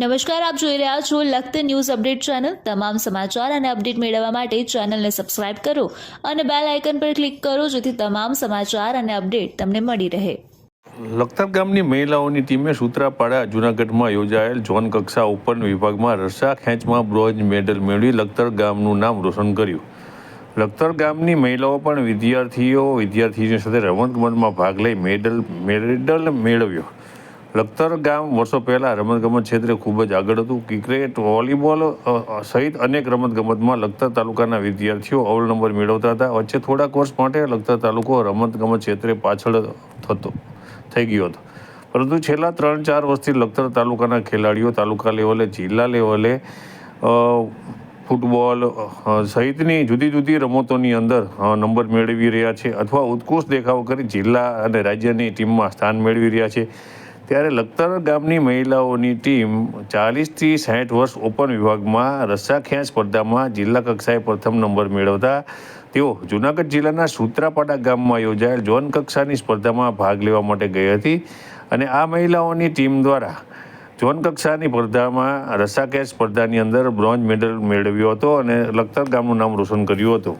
નમસ્કાર, આપ જોઈ રહ્યા છો લખત ન્યૂઝ અપડેટ ચેનલ. તમામ સમાચાર અને અપડેટ મેળવવા માટે ચેનલને સબસ્ક્રાઇબ કરો અને બેલ આઇકન પર ક્લિક કરો, જેથી તમામ સમાચાર અને અપડેટ તમને મળી રહે. લખતર ગામની મહિલાઓની ટીમે સૂત્રાપાડા જૂનાગઢમાં યોજાયેલ ઝોન કક્ષા ઓપન વિભાગમાં રસા ખેંચમાં બ્રોન્ઝ મેડલ મેળવી લખતર ગામનું નામ રોશન કર્યું. લખતર ગામની મહિલાઓ પણ વિદ્યાર્થીઓ વિદ્યાર્થીઓ સાથે રમતગમતમાં ભાગ લઈ મેડલ મેડલ મેળવ્યો. લખતર ગામ વર્ષો પહેલાં રમતગમત ક્ષેત્રે ખૂબ જ આગળ હતું. ક્રિકેટ, વોલીબોલ સહિત અનેક રમતગમતમાં લખતર તાલુકાના વિદ્યાર્થીઓ અવલ નંબર મેળવતા હતા. વચ્ચે થોડાક વર્ષ માટે લખતર તાલુકો રમતગમત ક્ષેત્રે પાછળ થતો, થઈ ગયો હતો. પરંતુ છેલ્લા ત્રણ ચાર વર્ષથી લખતર તાલુકાના ખેલાડીઓ તાલુકા લેવલે, જિલ્લા લેવલે ફૂટબોલ સહિતની જુદી જુદી રમતોની અંદર નંબર મેળવી રહ્યા છે અથવા ઉત્કૃષ્ટ દેખાવ કરી જિલ્લા અને રાજ્યની ટીમમાં સ્થાન મેળવી રહ્યા છે. ત્યારે લખતર ગામની મહિલાઓની ટીમ ચાલીસથી સાઠ વર્ષ ઓપન વિભાગમાં રસ્સાખેંચ સ્પર્ધામાં જિલ્લા કક્ષાએ પ્રથમ નંબર મેળવતા તેઓ જૂનાગઢ જિલ્લાના સૂત્રાપાડા ગામમાં યોજાયેલ ઝોન કક્ષાની સ્પર્ધામાં ભાગ લેવા માટે ગઈ હતી અને આ મહિલાઓની ટીમ દ્વારા ઝોન કક્ષાની સ્પર્ધામાં રસ્સા સ્પર્ધાની અંદર બ્રોન્ઝ મેડલ મેળવ્યો હતો અને લખતર ગામનું નામ રોશન કર્યું હતું.